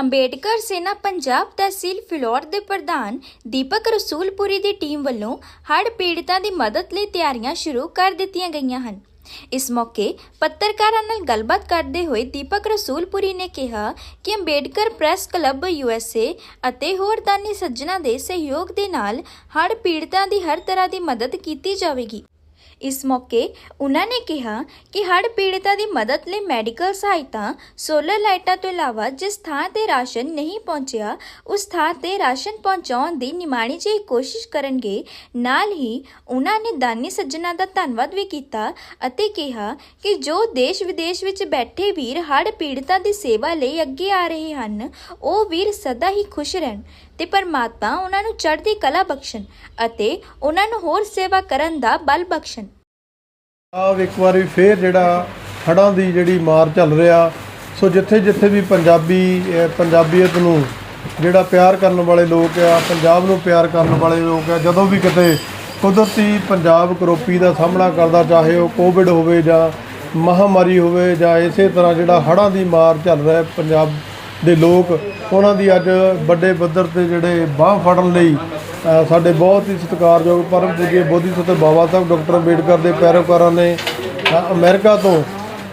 ਅੰਬੇਡਕਰ ਸੇਨਾ ਪੰਜਾਬ ਤਹਿਸੀਲ ਫਿਲੌਰ ਦੇ ਪ੍ਰਧਾਨ ਦੀਪਕ ਰਸੂਲਪੁਰੀ ਦੀ ਟੀਮ ਵੱਲੋਂ ਹੜ੍ਹ ਪੀੜਤਾਂ ਦੀ ਮਦਦ ਲਈ ਤਿਆਰੀਆਂ ਸ਼ੁਰੂ ਕਰ ਦਿੱਤੀਆਂ ਗਈਆਂ ਹਨ। ਇਸ ਮੌਕੇ ਪੱਤਰਕਾਰਾਂ ਨਾਲ ਗੱਲਬਾਤ ਕਰਦੇ ਹੋਏ ਦੀਪਕ ਰਸੂਲਪੁਰੀ ਨੇ ਕਿਹਾ ਕਿ ਅੰਬੇਡਕਰ ਪ੍ਰੈਸ ਕਲੱਬ ਯੂਐਸਏ ਅਤੇ ਹੋਰ ਦਾਨੀ ਸੱਜਣਾ ਦੇ ਸਹਿਯੋਗ ਦੇ ਨਾਲ ਹੜ੍ਹ ਪੀੜਤਾਂ ਦੀ ਹਰ ਤਰ੍ਹਾਂ ਦੀ ਮਦਦ ਕੀਤੀ ਜਾਵੇਗੀ। ਇਸ ਮੌਕੇ ਉਹਨਾਂ ਨੇ ਕਿਹਾ ਕਿ ਹੜ੍ਹ ਪੀੜਤਾਂ ਦੀ ਮਦਦ ਲਈ ਮੈਡੀਕਲ ਸਹਾਇਤਾ ਸੋਲਰ ਲਾਈਟਾਂ ਤੋਂ ਇਲਾਵਾ ਜਿਸ ਥਾਂ ਤੇ ਰਾਸ਼ਨ ਨਹੀਂ ਪਹੁੰਚਿਆ, ਉਸ ਥਾਂ ਤੇ ਰਾਸ਼ਨ ਪਹੁੰਚਾਉਣ ਦੀ ਨਿਮਾਣੀ ਜਿਹੀ ਕੋਸ਼ਿਸ਼ ਕਰਨਗੇ, ਨਾਲ ਹੀ ਉਹਨਾਂ ਨੇ ਦਾਨੀ ਸੱਜਣਾ ਦਾ ਧੰਨਵਾਦ ਵੀ ਕੀਤਾ ਅਤੇ ਕਿਹਾ ਕਿ ਜੋ ਦੇਸ਼ ਵਿਦੇਸ਼ ਵਿੱਚ ਬੈਠੇ ਵੀਰ ਹੜ੍ਹ ਪੀੜਤਾਂ ਦੀ ਸੇਵਾ ਲਈ ਅੱਗੇ ਆ ਰਹੇ ਹਨ, ਉਹ ਵੀਰ ਸਦਾ ਹੀ ਖੁਸ਼ ਰਹਿਣ। ਤੇ ਪਰਮਾਤਮਾ ਉਹਨਾਂ ਨੂੰ ਚੜ੍ਹਦੀ ਕਲਾ ਬਖਸ਼ਣ ਅਤੇ ਉਹਨਾਂ ਨੂੰ ਹੋਰ ਸੇਵਾ ਕਰਨ ਦਾ ਬਲ ਬਖਸ਼ਣ। ਆਹ ਇੱਕ ਵਾਰੀ ਫੇਰ ਜਿਹੜਾ ਹੜ੍ਹਾਂ ਦੀ ਜਿਹੜੀ ਮਾਰ ਚੱਲ ਰਿਹਾ, ਸੋ ਜਿੱਥੇ ਜਿੱਥੇ ਵੀ ਪੰਜਾਬੀ ਪੰਜਾਬੀਅਤ ਨੂੰ ਜਿਹੜਾ ਪਿਆਰ ਕਰਨ ਵਾਲੇ ਲੋਕ ਆ, ਪੰਜਾਬ ਨੂੰ ਪਿਆਰ ਕਰਨ ਵਾਲੇ ਲੋਕ ਆ, ਜਦੋਂ ਵੀ ਕਿਤੇ ਕੁਦਰਤੀ ਪੰਜਾਬ ਕਰੋਪੀ ਦਾ ਸਾਹਮਣਾ ਕਰਦਾ, ਚਾਹੇ ਉਹ ਕੋਵਿਡ ਹੋਵੇ ਜਾਂ ਮਹਾਮਾਰੀ ਹੋਵੇ ਜਾਂ ਇਸੇ ਤਰ੍ਹਾਂ ਜਿਹੜਾ ਹੜ੍ਹਾਂ ਦੀ ਮਾਰ ਚੱਲ ਰਿਹਾ, ਪੰਜਾਬ ਦੇ ਲੋਕ ਉਹਨਾਂ ਦੀ ਅੱਜ ਵੱਡੇ ਪੱਧਰ ਤੇ ਜਿਹੜੇ ਬਾਹ ਫੜਨ ਲਈ ਸਾਡੇ ਬਹੁਤ ਹੀ ਸਤਿਕਾਰਯੋਗ ਪਰਮ ਪੂਜੇ ਬੋਧੀਸੱਤਵ ਬਾਬਾ ਸਾਹਿਬ ਡਾਕਟਰ ਅੰਬੇਡਕਰ ਦੇ ਪੈਰੋਕਾਰਾਂ ਨੇ ਅ, ਅਮਰੀਕਾ ਤੋਂ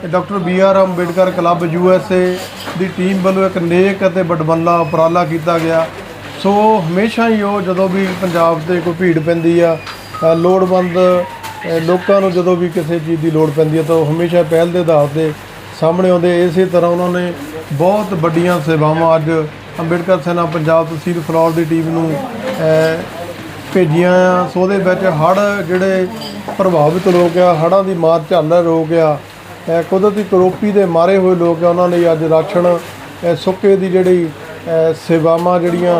doctor B R Ambedkar club U S A the team ਵੱਲੋਂ ਇੱਕ ਨੇਕ ਅਤੇ ਵੱਡਮੱਲਾ ਉਪਰਾਲਾ ਕੀਤਾ ਗਿਆ। ਸੋ ਹਮੇਸ਼ਾ ਹੀ ਉਹ ਜਦੋਂ ਵੀ ਪੰਜਾਬ ਤੇ ਕੋਈ ਭੀੜ ਪੈਂਦੀ ਆ ਲੋੜਵੰਦ ਲੋਕਾਂ ਨੂੰ ਜਦੋਂ ਵੀ ਕਿਸੇ ਚੀਜ਼ ਦੀ ਲੋੜ ਪੈਂਦੀ ਹੈ ਤਾਂ ਉਹ ਹਮੇਸ਼ਾ ਪਹਿਲ ਦੇ ਆਧਾਰ ਤੇ ਸਾਹਮਣੇ ਆਉਂਦੇ। ਇਸੇ ਤਰ੍ਹਾਂ ਉਹਨਾਂ ਨੇ ਬਹੁਤ ਵੱਡੀਆਂ ਸੇਵਾਵਾਂ ਅੱਜ ਅੰਬੇਡਕਰ ਸੈਨਾ ਪੰਜਾਬ ਤਹਿਸੀਲ ਫਲੌਰ ਦੀ ਟੀਮ ਨੂੰ ਭੇਜੀਆਂ ਆ। ਸੋ ਉਹਦੇ ਵਿੱਚ ਹੜ੍ਹ ਜਿਹੜੇ ਪ੍ਰਭਾਵਿਤ ਲੋਕ ਆ, ਹੜ੍ਹਾਂ ਦੀ ਮਾਰ ਝੱਲ ਰਹੇ ਲੋਕ ਆ ਕੁਦਰਤੀ ਕਰੋਪੀ ਦੇ ਮਾਰੇ ਹੋਏ ਲੋਕ ਆ, ਉਹਨਾਂ ਲਈ ਅੱਜ ਰਾਸ਼ਨ ਸੁੱਕੇ ਦੀ ਜਿਹੜੀ ਸੇਵਾਵਾਂ ਜਿਹੜੀਆਂ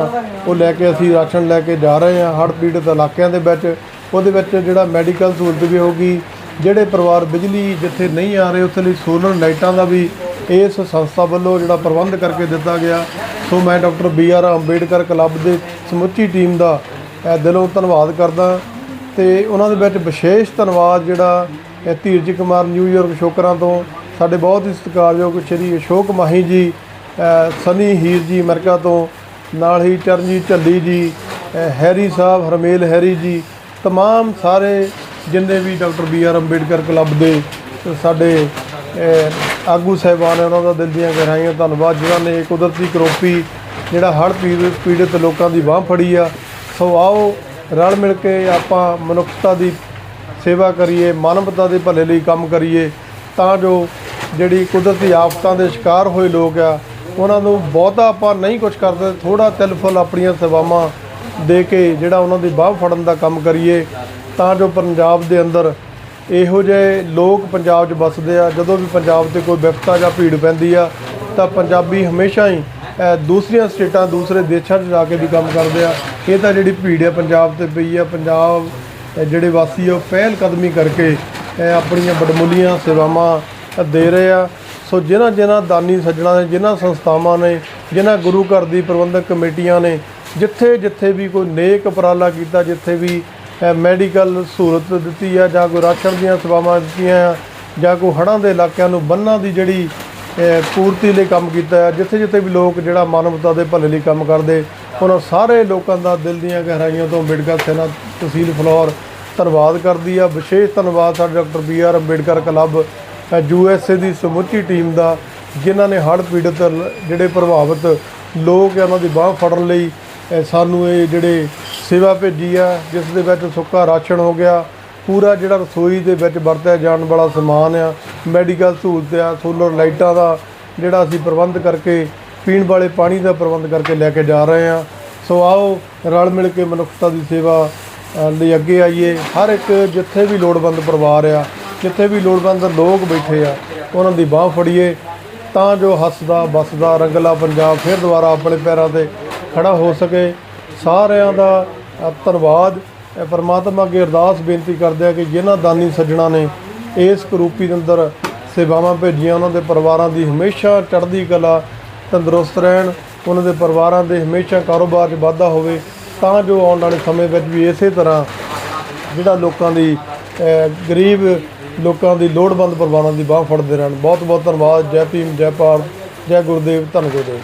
ਉਹ ਲੈ ਕੇ ਅਸੀਂ ਰਾਸ਼ਨ ਲੈ ਕੇ ਜਾ ਰਹੇ ਹਾਂ ਹੜ੍ਹ ਪੀੜਤ ਇਲਾਕਿਆਂ ਦੇ ਵਿੱਚ। ਉਹਦੇ ਵਿੱਚ ਜਿਹੜਾ ਮੈਡੀਕਲ ਸਹੂਲਤ ਵੀ ਹੋਊਗੀ, ਜਿਹੜੇ ਪਰਿਵਾਰ ਬਿਜਲੀ ਜਿੱਥੇ ਨਹੀਂ ਆ ਰਹੇ, ਉੱਥੇ ਲਈ ਸੋਲਰ ਲਾਈਟਾਂ ਦਾ ਵੀ ਇਸ ਸੰਸਥਾ ਵੱਲੋਂ ਜਿਹੜਾ ਪ੍ਰਬੰਧ ਕਰਕੇ ਦਿੱਤਾ ਗਿਆ ਸੋ ਮੈਂ doctor B R Ambedkar club ਦੇ ਸਮੁੱਚੀ ਟੀਮ ਦਾ ਦਿਲੋਂ ਧੰਨਵਾਦ ਕਰਦਾ। ਤੇ ਉਹਨਾਂ ਦੇ ਵਿੱਚ ਵਿਸ਼ੇਸ਼ ਧੰਨਵਾਦ ਜਿਹੜਾ ਇਹ ਧੀਰਜ ਕੁਮਾਰ ਨਿਊਯਾਰਕ ਸ਼ੋਕਰਾਂ ਤੋਂ ਸਾਡੇ ਬਹੁਤ ਹੀ ਸਤਿਕਾਰਯੋਗ ਸ਼੍ਰੀ ਅਸ਼ੋਕ ਮਾਹੀ ਜੀ ਅ, ਸਨੀ ਹੀਰ ਜੀ ਅਮਰੀਕਾ ਤੋਂ ਨਾਲ ਹੀ ਚਰਨਜੀਤ ਝੱਲੀ ਜੀ ਹੈਰੀ ਸਾਹਿਬ ਹਰਮੇਲ ਹੈਰੀ ਜੀ ਤਮਾਮ ਸਾਰੇ ਜਿੰਨੇ ਵੀ doctor B R Ambedkar club ਦੇ ਸਾਡੇ ਆਗੂ ਸਾਹਿਬਾਨ ਹੈ ਉਹਨਾਂ ਦਾ ਦਿਲ ਦੀਆਂ ਗਹਿਰਾਈਆਂ ਧੰਨਵਾਦ ਜਿਨ੍ਹਾਂ ਨੇ ਕੁਦਰਤੀ ਕਰੋਪੀ ਜਿਹੜਾ ਹੜ੍ਹ ਪੀੜਤ ਪੀੜਤ ਲੋਕਾਂ ਦੀ ਬਾਹ ਫੜੀ ਆ। ਸੋ ਆਓ ਰਲ ਮਿਲ ਕੇ ਆਪਾਂ ਮਨੁੱਖਤਾ ਦੀ ਸੇਵਾ ਕਰੀਏ, ਮਾਨਵਤਾ ਦੇ ਭਲੇ ਲਈ ਕੰਮ ਕਰੀਏ, ਤਾਂ ਜੋ ਜਿਹੜੀ ਕੁਦਰਤੀ ਆਫਤਾਂ ਦੇ ਸ਼ਿਕਾਰ ਹੋਏ ਲੋਕ ਆ, ਉਹਨਾਂ ਨੂੰ ਬਹੁਤਾ ਆਪਾਂ ਨਹੀਂ ਕੁਝ ਕਰਦੇ ਥੋੜਾ ਤਿਲ ਫੁੱਲ ਆਪਣੀਆਂ ਸੇਵਾਵਾਂ ਦੇ ਕੇ ਜਿਹੜਾ ਉਹਨਾਂ ਦੀ ਬਾਹ ਫੜਨ ਦਾ ਕੰਮ ਕਰੀਏ, ਤਾਂ ਜੋ ਪੰਜਾਬ ਦੇ ਅੰਦਰ ਇਹੋ ਜਿਹੇ ਲੋਕ ਪੰਜਾਬ 'ਚ ਵੱਸਦੇ ਆ। ਜਦੋਂ ਵੀ ਪੰਜਾਬ ਤੇ ਕੋਈ ਵਿਪਤਾ ਜਾਂ ਭੀੜ ਪੈਂਦੀ ਆ, ਤਾਂ ਪੰਜਾਬੀ ਹਮੇਸ਼ਾ ਹੀ ਦੂਸਰੀਆਂ ਸਟੇਟਾਂ, ਦੂਸਰੇ ਦੇਸ਼ਾਂ 'ਚ ਜਾ ਕੇ ਵੀ ਕੰਮ ਕਰਦੇ ਆ। ਇਹ ਤਾਂ ਜਿਹੜੀ ਭੀੜ ਆ ਪੰਜਾਬ ਤੇ ਪਈ ਆ। ਪੰਜਾਬ ਜਿਹੜੇ ਵਾਸੀ ਆ, ਉਹ ਪਹਿਲ ਕਦਮੀ ਕਰਕੇ ਆਪਣੀਆਂ ਬੜਮੁੱਲੀਆਂ ਸੇਵਾਵਾਂ ਦੇ ਰਹੇ ਆ। ਸੋ ਜਿਨ੍ਹਾਂ ਜਿਨ੍ਹਾਂ ਦਾਨੀ ਸੱਜਣਾ ਨੇ, ਜਿਨ੍ਹਾਂ ਸੰਸਥਾਵਾਂ ਨੇ, ਜਿਨ੍ਹਾਂ ਗੁਰੂ ਘਰ ਦੀ ਪ੍ਰਬੰਧਕ ਕਮੇਟੀਆਂ ਨੇ, ਜਿੱਥੇ ਜਿੱਥੇ ਵੀ ਕੋਈ ਨੇਕ ਉਪਰਾਲਾ ਕੀਤਾ, ਜਿੱਥੇ ਵੀ ਮੈਡੀਕਲ ਸਹੂਲਤ ਦਿੱਤੀ ਆ, ਜਾਂ ਕੋਈ ਰਾਸ਼ਨ ਦੀਆਂ ਸੇਵਾਵਾਂ ਦਿੱਤੀਆਂ ਆ, ਜਾਂ ਕੋਈ ਹੜ੍ਹਾਂ ਦੇ ਇਲਾਕਿਆਂ ਨੂੰ ਬੰਨਾਂ ਦੀ ਜਿਹੜੀ ਪੂਰਤੀ ਲਈ ਕੰਮ ਕੀਤਾ ਹੈ ਜਿੱਥੇ ਜਿੱਥੇ ਵੀ ਲੋਕ ਜਿਹੜਾ ਮਾਨਵਤਾ ਦੇ ਭਲੇ ਲਈ ਕੰਮ ਕਰਦੇ, ਉਹਨਾਂ ਸਾਰੇ ਲੋਕਾਂ ਦਾ ਦਿਲ ਦੀਆਂ ਗਹਿਰਾਈਆਂ ਤੋਂ ਅੰਬੇਡਕਰ ਸੈਨਾ ਤਹਿਸੀਲ ਫਲੋਰ ਧੰਨਵਾਦ ਕਰਦੀ ਆ। ਵਿਸ਼ੇਸ਼ ਧੰਨਵਾਦ ਸਾਡੇ doctor B R Ambedkar club U S A ਦੀ ਸਮੁੱਚੀ ਟੀਮ ਦਾ, ਜਿਨ੍ਹਾਂ ਨੇ ਹੜ੍ਹ ਪੀੜਤ ਜਿਹੜੇ ਪ੍ਰਭਾਵਿਤ ਲੋਕ ਆ, ਉਹਨਾਂ ਦੀ ਬਾਹ ਫੜਨ ਲਈ ਸਾਨੂੰ ਇਹ ਜਿਹੜੇ ਸੇਵਾ ਭੇਜੀ ਆ, ਜਿਸ ਦੇ ਵਿੱਚ ਸੁੱਕਾ ਰਾਸ਼ਨ ਹੋ ਗਿਆ। ਪੂਰਾ ਜਿਹੜਾ ਰਸੋਈ ਦੇ ਵਿੱਚ ਵਰਤਿਆ ਜਾਣ ਵਾਲਾ ਸਮਾਨ ਆ, ਮੈਡੀਕਲ ਸਹੂਲਤ ਆ, ਸੋਲਰ ਲਾਈਟਾਂ ਦਾ ਜਿਹੜਾ ਅਸੀਂ ਪ੍ਰਬੰਧ ਕਰਕੇ, ਪੀਣ ਵਾਲੇ ਪਾਣੀ ਦਾ ਪ੍ਰਬੰਧ ਕਰਕੇ ਲੈ ਕੇ ਜਾ ਰਹੇ ਆ। ਸੋ ਆਓ, ਰਲ ਮਿਲ ਕੇ ਮਨੁੱਖਤਾ ਦੀ ਸੇਵਾ ਲਈ ਅੱਗੇ ਆਈਏ। ਹਰ ਇੱਕ ਜਿੱਥੇ ਵੀ ਲੋੜਵੰਦ ਪਰਿਵਾਰ ਆ, ਜਿੱਥੇ ਵੀ ਲੋੜਵੰਦ ਲੋਕ ਬੈਠੇ ਆ, ਉਹਨਾਂ ਦੀ ਬਾਹ ਫੜੀਏ। ਤਾਂ ਜੋ ਹੱਸਦਾ ਬਸਦਾ ਰੰਗਲਾ ਪੰਜਾਬ ਫਿਰ ਦੁਬਾਰਾ ਆਪਣੇ ਪੈਰਾਂ ਤੇ ਖੜਾ ਹੋ ਸਕੇ। ਸਾਰਿਆਂ ਦਾ ਧੰਨਵਾਦ। ਪਰਮਾਤਮਾ ਅੱਗੇ ਅਰਦਾਸ ਬੇਨਤੀ ਕਰਦੇ ਆ ਕਿ ਜਿਨ੍ਹਾਂ ਦਾਨੀ ਸੱਜਣਾ ਨੇ ਇਸ ਕਰੂਪੀ ਦੇ ਅੰਦਰ ਸੇਵਾਵਾਂ ਭੇਜੀਆਂ, ਉਹਨਾਂ ਦੇ ਪਰਿਵਾਰਾਂ ਦੀ ਹਮੇਸ਼ਾ ਚੜ੍ਹਦੀ ਕਲਾ, ਤੰਦਰੁਸਤ ਰਹਿਣ, ਉਹਨਾਂ ਦੇ ਪਰਿਵਾਰਾਂ ਦੇ ਹਮੇਸ਼ਾ ਕਾਰੋਬਾਰ 'ਚ ਵਾਧਾ ਹੋਵੇ, ਤਾਂ ਜੋ ਆਉਣ ਵਾਲੇ ਸਮੇਂ ਵਿੱਚ ਵੀ ਇਸੇ ਤਰ੍ਹਾਂ ਜਿਹੜਾ ਲੋਕਾਂ ਦੀ ਗਰੀਬ ਲੋਕਾਂ ਦੀ ਲੋੜਵੰਦ ਪਰਿਵਾਰਾਂ ਦੀ ਬਾਹ ਫੜਦੇ ਰਹਿਣ। ਬਹੁਤ ਬਹੁਤ ਧੰਨਵਾਦ। ਜੈ ਭੀਮ, ਜੈ ਭਾਰਤ, ਜੈ ਗੁਰਦੇਵ, ਧੰਨ ਗੁਰਦੇਵ।